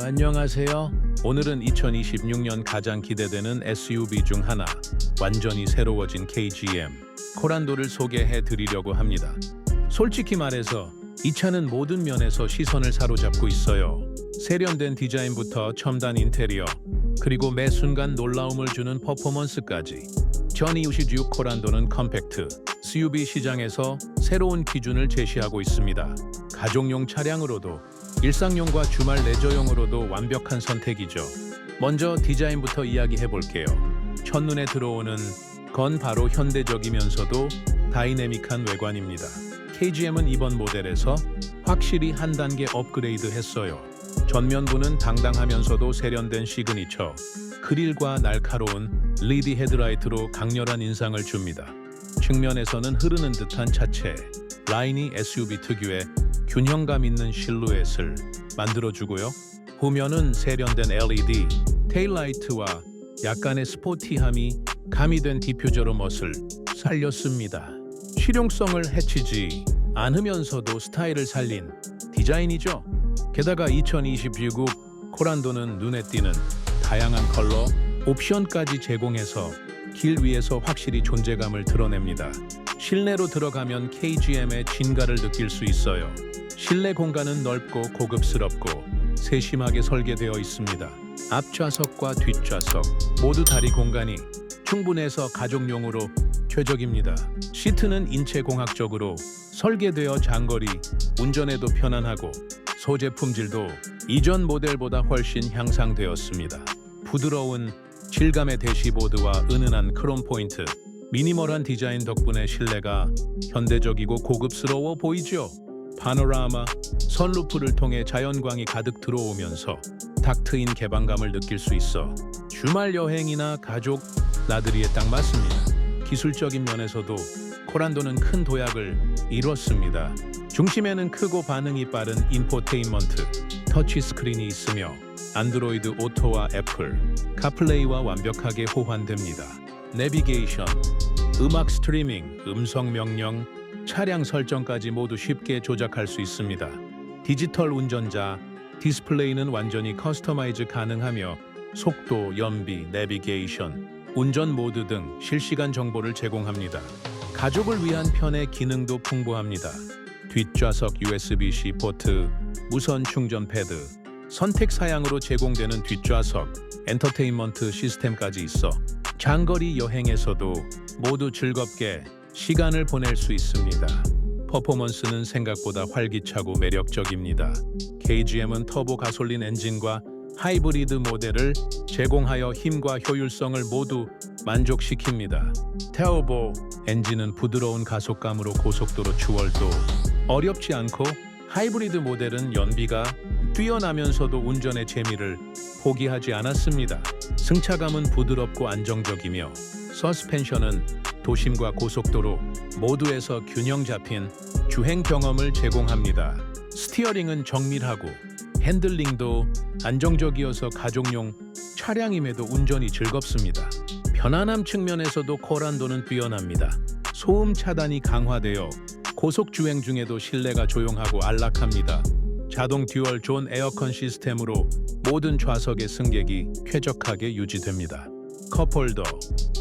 안녕하세요. 오늘은 2026년 가장 기대되는 SUV 중 하나, 완전히 새로워진 KGM 코란도를 소개해 드리려고 합니다. 솔직히 말해서 이 차는 모든 면에서 시선을 사로잡고 있어요. 세련된 디자인부터 첨단 인테리어, 그리고 매 순간 놀라움을 주는 퍼포먼스까지. 전26 코란도는 컴팩트, SUV 시장에서 새로운 기준을 제시하고 있습니다. 가족용 차량으로도 일상용과 주말 레저용으로도 완벽한 선택이죠. 먼저 디자인부터 이야기해 볼게요. 첫눈에 들어오는 건 바로 현대적이면서도 다이내믹한 외관입니다. KGM은 이번 모델에서 확실히 한 단계 업그레이드 했어요. 전면부는 당당하면서도 세련된 시그니처, 그릴과 날카로운 리디 헤드라이트로 강렬한 인상을 줍니다. 측면에서는 흐르는 듯한 차체, 라인이 SUV 특유의 균형감 있는 실루엣을 만들어주고요. 후면은 세련된 LED, 테일라이트와 약간의 스포티함이 가미된 디퓨저로 멋을 살렸습니다. 실용성을 해치지 않으면서도 스타일을 살린 디자인이죠. 게다가 2026 코란도는 눈에 띄는 다양한 컬러, 옵션까지 제공해서 길 위에서 확실히 존재감을 드러냅니다. 실내로 들어가면 KGM의 진가를 느낄 수 있어요. 실내 공간은 넓고 고급스럽고 세심하게 설계되어 있습니다. 앞좌석과 뒷좌석 모두 다리 공간이 충분해서 가족용으로 최적입니다. 시트는 인체공학적으로 설계되어 장거리 운전에도 편안하고 소재 품질도 이전 모델보다 훨씬 향상되었습니다. 부드러운 질감의 대시보드와 은은한 크롬 포인트, 미니멀한 디자인 덕분에 실내가 현대적이고 고급스러워 보이죠. 파노라마, 선루프를 통해 자연광이 가득 들어오면서 탁 트인 개방감을 느낄 수 있어 주말 여행이나 가족 나들이에 딱 맞습니다. 기술적인 면에서도 코란도는 큰 도약을 이뤘습니다. 중심에는 크고 반응이 빠른 인포테인먼트, 터치 스크린이 있으며 안드로이드 오토와 애플, 카플레이와 완벽하게 호환됩니다. 내비게이션, 음악 스트리밍, 음성 명령, 차량 설정까지 모두 쉽게 조작할 수 있습니다. 디지털 운전자, 디스플레이는 완전히 커스터마이즈 가능하며 속도, 연비, 내비게이션, 운전 모드 등 실시간 정보를 제공합니다. 가족을 위한 편의 기능도 풍부합니다. 뒷좌석 USB-C 포트, 무선 충전 패드, 선택 사양으로 제공되는 뒷좌석, 엔터테인먼트 시스템까지 있어 장거리 여행에서도 모두 즐겁게 시간을 보낼 수 있습니다. 퍼포먼스는 생각보다 활기차고 매력적입니다. KGM은 터보 가솔린 엔진과 하이브리드 모델을 제공하여 힘과 효율성을 모두 만족시킵니다. 테어보 엔진은 부드러운 가속감으로 고속도로 추월도 어렵지 않고 하이브리드 모델은 연비가 뛰어나면서도 운전의 재미를 포기하지 않았습니다. 승차감은 부드럽고 안정적이며 서스펜션은 도심과 고속도로 모두에서 균형 잡힌 주행 경험을 제공합니다. 스티어링은 정밀하고 핸들링도 안정적이어서 가족용 차량임에도 운전이 즐겁습니다. 편안함 측면에서도 코란도는 뛰어납니다. 소음 차단이 강화되어 고속 주행 중에도 실내가 조용하고 안락합니다. 자동 듀얼 존 에어컨 시스템으로 모든 좌석의 승객이 쾌적하게 유지됩니다. 컵홀더,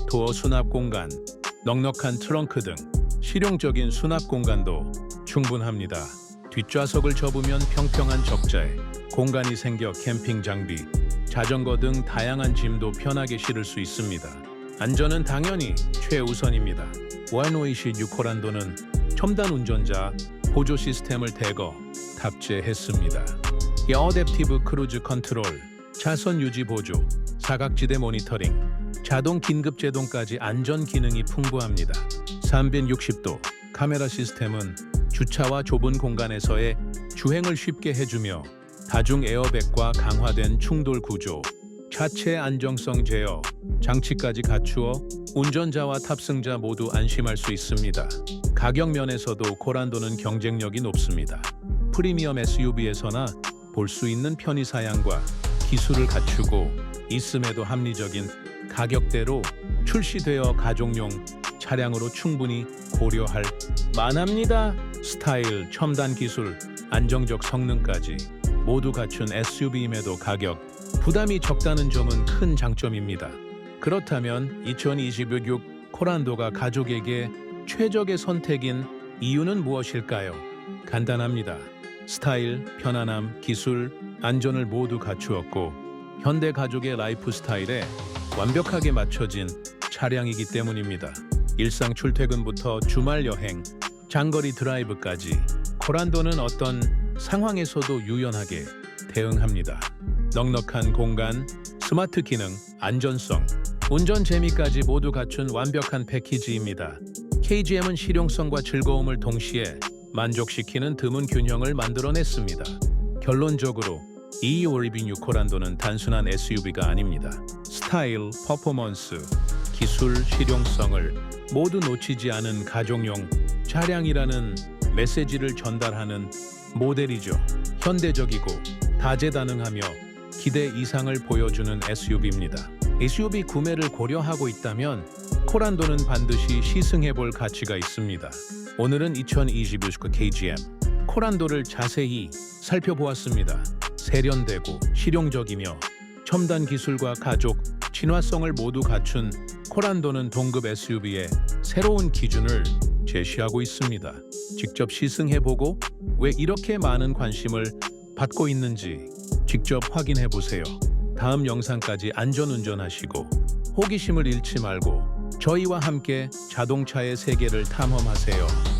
도어 수납 공간, 넉넉한 트렁크 등 실용적인 수납 공간도 충분합니다. 뒷좌석을 접으면 평평한 적자에 공간이 생겨 캠핑 장비, 자전거 등 다양한 짐도 편하게 실을 수 있습니다. 안전은 당연히 최우선입니다. 126 코란도는 첨단 운전자 보조 시스템을 대거 탑재했습니다. 어댑티브 크루즈 컨트롤, 차선 유지 보조, 사각지대 모니터링, 자동 긴급 제동까지 안전 기능이 풍부합니다. 360도 카메라 시스템은 주차와 좁은 공간에서의 주행을 쉽게 해주며 다중 에어백과 강화된 충돌 구조, 차체 안정성 제어, 장치까지 갖추어 운전자와 탑승자 모두 안심할 수 있습니다. 가격 면에서도 코란도는 경쟁력이 높습니다. 프리미엄 SUV에서나 볼 수 있는 편의 사양과 기술을 갖추고 있음에도 합리적인 가격대로 출시되어 가족용 차량으로 충분히 고려할 만합니다. 스타일, 첨단 기술, 안정적 성능까지 모두 갖춘 SUV임에도 가격 부담이 적다는 점은 큰 장점입니다. 그렇다면 2026 코란도가 가족에게 최적의 선택인 이유는 무엇일까요? 간단합니다. 스타일, 편안함, 기술, 안전을 모두 갖추었고 현대 가족의 라이프 스타일에 완벽하게 맞춰진 차량이기 때문입니다. 일상 출퇴근부터 주말 여행, 장거리 드라이브까지 코란도는 어떤 상황에서도 유연하게 대응합니다. 넉넉한 공간, 스마트 기능, 안전성, 운전 재미까지 모두 갖춘 완벽한 패키지입니다. KGM은 실용성과 즐거움을 동시에 만족시키는 드문 균형을 만들어냈습니다. 결론적으로 이 올리빙 유코란도는 단순한 SUV가 아닙니다. 스타일, 퍼포먼스, 기술, 실용성을 모두 놓치지 않은 가족용 차량이라는 메시지를 전달하는 모델이죠. 현대적이고 다재다능하며 기대 이상을 보여주는 SUV입니다. SUV 구매를 고려하고 있다면 코란도는 반드시 시승해 볼 가치가 있습니다. 오늘은 2026 KGM 코란도를 자세히 살펴보았습니다. 세련되고 실용적이며 첨단 기술과 가족 친화성을 모두 갖춘 코란도는 동급 SUV의 새로운 기준을 제시하고 있습니다. 직접 시승해보고 왜 이렇게 많은 관심을 받고 있는지 직접 확인해 보세요. 다음 영상까지 안전 운전하시고 호기심을 잃지 말고 저희와 함께 자동차의 세계를 탐험하세요.